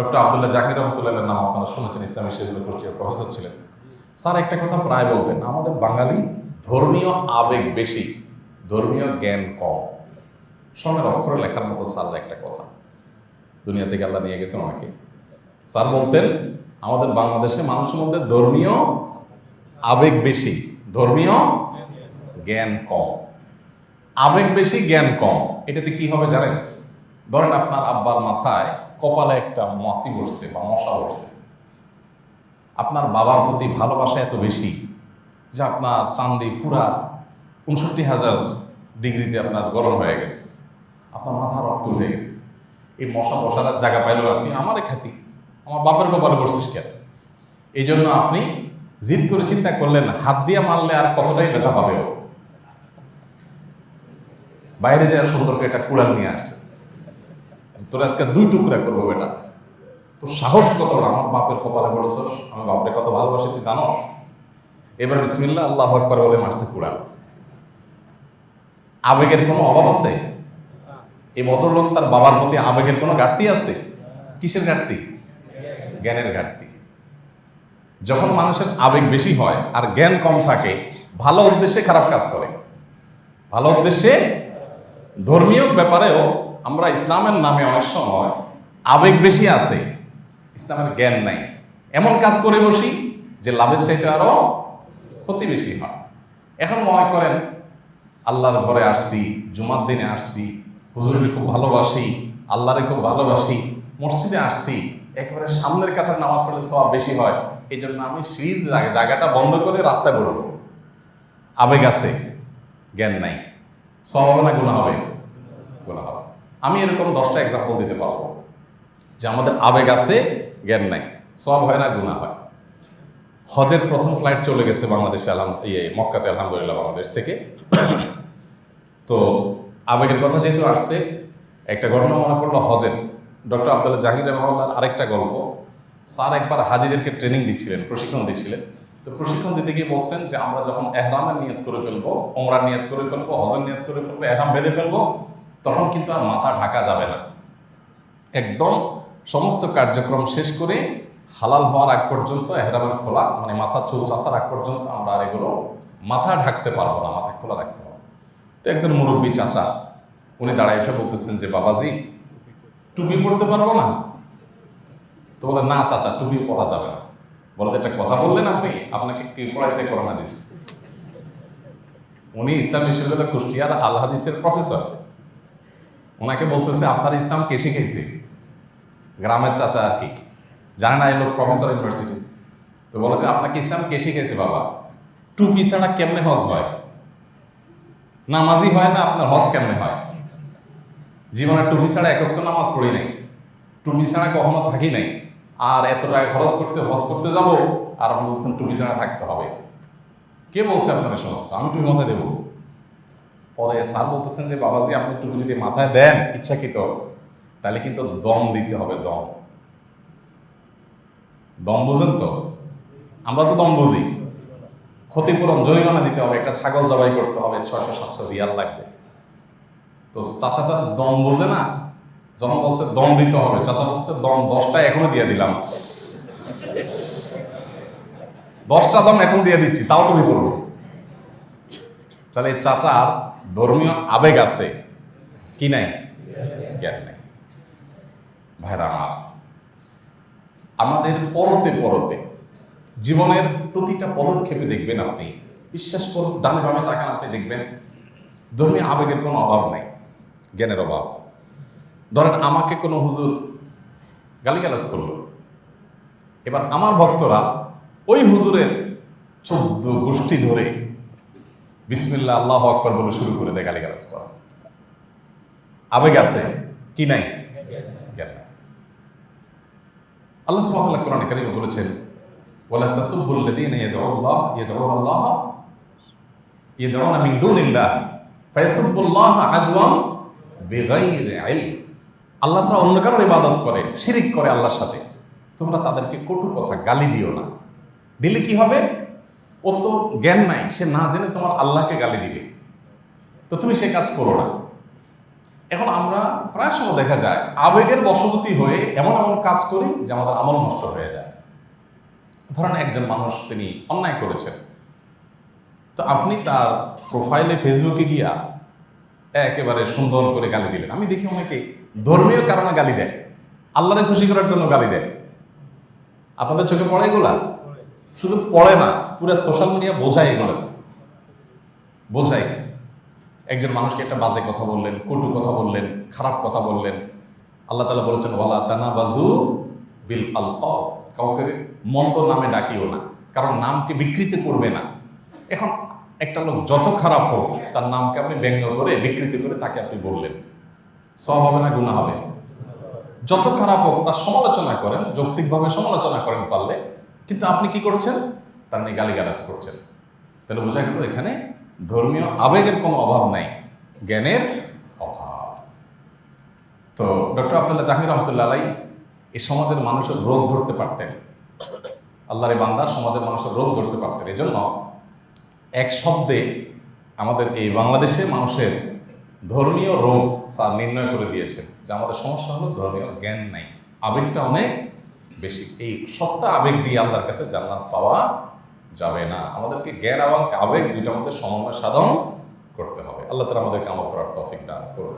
Doctor Abdullah Zakir রহমতুল্লাহ নাম আপনারা শুনেছেন, ইসলামী বিশ্ববিদ্যালয় কুষ্টিয়ার প্রফেসর ছিলেন। স্যার, একটা কথা প্রায় বলতেন, আমাদের বাঙালি ধর্মীয় আবেগ বেশি, ধর্মীয় জ্ঞান কম। সঙ্গের অক্ষরে লেখার মতো স্যার একটা কথা। দুনিয়া থেকে আল্লাহ নিয়ে গেছেন অনেকে স্যার বলতেন, আমাদের বাংলাদেশে মানুষের মধ্যে ধর্মীয় আবেগ বেশি, ধর্মীয় জ্ঞান কম। আবেগ বেশি, জ্ঞান কম। এটাতে কি হবে জানেন? ধরেন আপনার আব্বার মাথায় কপালে একটা মাসি বসছে বা মশা বসছে। আপনার বাবার প্রতি ভালোবাসা এত বেশি যে আপনার চান্দি পুরা উনষট্টি হাজার ডিগ্রিতে আপনার গরম হয়ে গেছে। আপনার মাথা রক্ত হয়ে গেছে। এই মশা বসার জায়গা পাইলেও আপনি আমারে খ্যাতি আমার বাপের কপালে করছিস কেন? এই জন্য আপনি জিদ করে চিন্তা করলেন, হাত দিয়ে মারলে আর কতটাই ব্যথা পাবে বাইরে যাওয়ার সুন্দর করে একটা কুড়াল নিয়ে আসছে। তোর আজকে দুই টুকরা করব বেটা। তোর সাহস কত? আমার বাপের কপালে পড়ছস আমি বাপরে কত ভালোবাসি তুই জানোস? এবার বিসমিল্লা আল্লাহ একবার বলে মারছে কুড়াল আবেগের কোনো অভাব আছে? এই ভদ্রলোক তার বাবার প্রতি আবেগের কোনো ঘাটতি আছে? কিসের ঘাটতি? জ্ঞানের ঘাটতি। যখন মানুষের আবেগ বেশি হয় আর জ্ঞান কম থাকে, ভালো উদ্দেশ্যে খারাপ কাজ করে। ভালো উদ্দেশ্যে ধর্মীয় ব্যাপারেও আমরা ইসলামের নামে অনেক সময় আবেগ বেশি আছে, ইসলামের জ্ঞান নাই। এমন কাজ করে বসি যে লাভের চাইতে আরও ক্ষতি বেশি হয়। এখন মনে করেন, আল্লাহর ঘরে আসছি, জুমার দিনে আসছি, হুজুরকে খুব ভালোবাসি, আল্লাহরে খুব ভালোবাসি, মসজিদে আসছি, একেবারে সামনের কাতার নামাজ পড়লে সব বেশি হয় এই জন্য আমি সিঁড়ির জায়গাটা বন্ধ করে রাস্তায় বেরোবো। আবেগ আছে, জ্ঞান নাই। সব না গুণা হবে? গুণা হবে। আমি এরকম দশটা এক্সাম্পল দিতে পারব, যে আমাদের আবেগ আছে, জ্ঞান নাই। সব হয় না গুণা হয়। হজের প্রথম ফ্লাইট চলে গেছে বাংলাদেশে, আলহাম ইয়ে মক্কাতে, আলহামদুলিল্লাহ, বাংলাদেশ থেকে। তো আবেগের কথা যেহেতু আসছে, একটা ঘটনা মনে পড়ল হজের। ডক্টর আবদুল্লাহ জাহির রহমাল্লার আরেকটা গল্প। স্যার একবার হাজিদেরকে ট্রেনিং দিচ্ছিলেন, প্রশিক্ষণ দিচ্ছিলেন। তো প্রশিক্ষণ দিতে গিয়ে বলছেন যে, আমরা যখন এহরামের নিয়ত করে ফেলব ওমরার নিয়ত করে ফেলব, হজের নিয়ত করে ফেলব, এহরাম বেঁধে ফেলব তখন কিন্তু আর মাথা ঢাকা যাবে না। একদম সমস্ত কার্যক্রম শেষ করে হালাল হওয়ার আগ পর্যন্ত, এহরামের খোলা মানে মাথা চুল চাষার আগ পর্যন্ত আমরা আর এগুলো মাথা ঢাকতে পারব না, মাথা খোলা রাখতে পারব তো একজন মুরব্বী চাচা, উনি দাঁড়ায় উঠে বলতেছেন যে, বাবাজি, টুপি পরতে পারব না? তো বলে, না চাচা টুপি পরা যাবে না। বলে একটা কথা বললেন আপনি, আপনাকে কি পড়াইছে করোনা দিস উনি ইসলাম বিশ্ববিদ্যালয় কুষ্টিয়ার আল হাদিসের প্রফেসর। ওনাকে বলতেছে, আপনার ইসলাম কে শিখেছে গ্রামের চাচা আর কি। জানে না এই লোক প্রফেসর ইউনিভার্সিটি তো বলেছে আপনাকে ইসলাম কে শিখেছে বাবা? টুপি ছাড়া কেমনে হজ হয়? নামাজি হয় না, আপনার হজ কেমনে হয়? জীবনে টুপি ছাড়া একক তো নামাজ পড়ি নাই। টুপি ছাড়া কখনো থাকি নাই। আর এত টাকা খরচ করতে, হজ করতে যাব, আর আপনি বলছেন টুপি ছাড়া থাকতে হবে। কে বলছে আপনার এই সমস্ত? আমি টুপি মাথায় দেবো। পরে স্যার বলতেছেন যে, বাবাজি, আপনি টুপি যদি মাথায় দেন ইচ্ছাকৃত, তাহলে কিন্তু দম দিতে হবে, দম। দম বুঝেন তো? আমরা তো দম বুঝি। ক্ষতিপূরণ, জরিমানা দিতে হবে, একটা ছাগল জবাই করতে হবে, ছয়শো সাতশো রিয়াল লাগবে। তো চাচা তো দম বোঝে না। যখন বলছে, দম দিতে হবে। চাচা বলছে, দম দশটা এখনও দিয়ে দিলাম। দশটা দম এখন দিয়ে দিচ্ছি, তাও তুমি করব। তাহলে চাচার ধর্মীয় আবেগ আছে কি নাই? জ্ঞান নাই। ভাইরা আমার, আমাদের পরতে পরতে জীবনের প্রতিটা পদক্ষেপে দেখবেন আপনি, বিশ্বাস করুন, ডানে বামে তাকান, আপনি দেখবেন ধর্মীয় আবেগের কোনো অভাব নাই, জ্ঞানের অভাব। ধরেন আমাকে কোনো হুজুর গালিগালাজ করল, এবার আমার ভক্তরা ওই হুজুরের চোদ্দ গোষ্ঠী ধরে বিসমিল্লা আল্লাহ আকবর বলে শুরু করে দেয় গালিগালাজ করা। আবেগ আছে? কি নাই? আল্লাহ সুবহানাহু তাআলা কারিমে বলেছেন, ওয়ালা তাসুব্বুল লাযীনা ইয়াদউল্লাহ আল্লাহ, ইয়াদউনা মিন দুনিল্লাহ ফায়াসুব্বুল্লাহ আদওয়ান বিগাইরি ইলম। আল্লাহ ছাড়া অন্য কারোর ইবাদত করে, শিরিক করে আল্লাহর সাথে। তোমরা তাদেরকে কটু কথা গালি দিও না। দিলে কি হবে? ও তো জ্ঞান নাই, সে না জেনে তোমার আল্লাহকে গালি দিবে। তো তুমি সে কাজ করো না। এখন আমরা প্রায় সময় দেখা যায়, আবেগের বশবর্তী হয়ে এমন এমন কাজ করি যে আমাদের আমল নষ্ট হয়ে যায়। ধরেন একজন মানুষ, তিনি অন্যায় করেছেন। তো আপনি তার প্রোফাইলে ফেসবুকে গিয়া একেবারে সুন্দর করে গালি দিলেন। আমি দেখি অনেকে ধর্মীয় কারণে গালি দেয়। আল্লাহরে খুশি করার জন্য গালি দেয়। আপনাদের চোখে পড়ে এগুলা? শুধু পড়ে না, পুরো সোশ্যাল মিডিয়া বোঝায় এগুলো। বোঝায়। একজন মানুষকে একটা বাজে কথা বললেন, কটু কথা বললেন, খারাপ কথা বললেন, আল্লাহ তালা বলেছেন, ওয়ালা তানা বাজু বিল আল কাউকে মন্দ নামে ডাকিও না, কারণ নামকে বিকৃতি করবে না। এখন একটা লোক যত খারাপ হোক, তার নামকে আপনি ব্যঙ্গ করে, বিকৃতি করে তাকে আপনি বললেন। সব হবে না গুণা হবে? যত খারাপ হোক, তার সমালোচনা করেন, যৌক্তিকভাবে সমালোচনা করেন পারলে কিন্তু আপনি কি করছেন? তার নিয়ে গালিগালাজ করছেন। তাহলে বোঝা গেল এখানে ধর্মীয় আবেগের কোনো অভাব নাই, জ্ঞানের অভাব। তো ডক্টর আবদুল্লাহ জাহির রহমতুল্লাহ আলাই এই সমাজের মানুষের রোগ ধরতে পারতেন। আল্লাহরে বান্দা সমাজের মানুষের রোগ ধরতে পারতেন। এই জন্য এক শব্দে আমাদের এই বাংলাদেশে মানুষের ধর্মীয় রোগ স্যার নির্ণয় করে দিয়েছেন যে আমাদের সমস্যা হলো ধর্মীয় জ্ঞান নাই, আবেগটা অনেক বেশি। এই সস্তা আবেগ দিয়ে আল্লাহর কাছে জান্নাত পাওয়া যাবে না। আমাদেরকে জ্ঞান এবং আবেগ দুইটার মধ্যে সমন্বয় সাধন করতে হবে। আল্লাহ তালা আমাদেরকে আমল করার তফিক দান করুন।